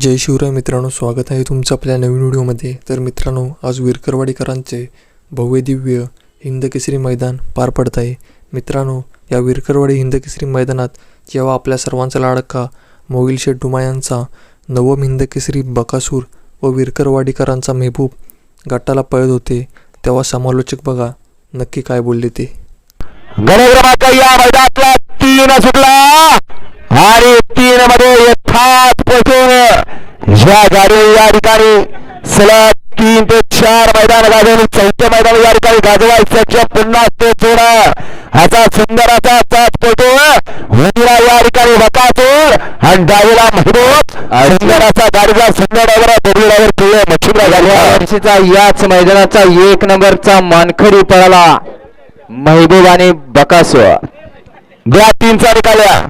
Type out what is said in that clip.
जय शिवराय मित्रांनो स्वागत आहे तुमचं आपल्या नवीन व्हिडिओमध्ये. तर मित्रांनो आज विरकरवाडीकरांचे भव्य दिव्य हिंदकेसरी मैदान पार पडत आहे. मित्रांनो या विरकरवाडी हिंदकेसरी मैदानात जेव्हा आपल्या सर्वांचा लाडका मोविल शेठ डुमा यांचा नवम हिंदकेसरी बकासूर व विरकरवाडीकरांचा मेहबूब गटाला पळत होते तेव्हा समालोचक बघा नक्की काय बोलले ते. गणेश या मैदानातला तीन सुटला. आणि तीन मध्ये या गाडी या ठिकाणी सलग तीन ते चार मैदान गाजवून चौथ्या मैदान या ठिकाणी गाजवायचं सक्षम पुन्हा ते जोडा. असा सुंदर असा चाच पोटो. उजरा या ठिकाणी बकासूर आणि डावीला महबूब. सुंदर असा गाडीचा सुंदर ड्रायव्हर दोघी ड्रायव्हर पिवळे गाडीवर वर्षीचा याच मैदानाचा एक नंबरचा मानखडी पळाला महबूब आणि बकासो द्या तीनचा निकाल्या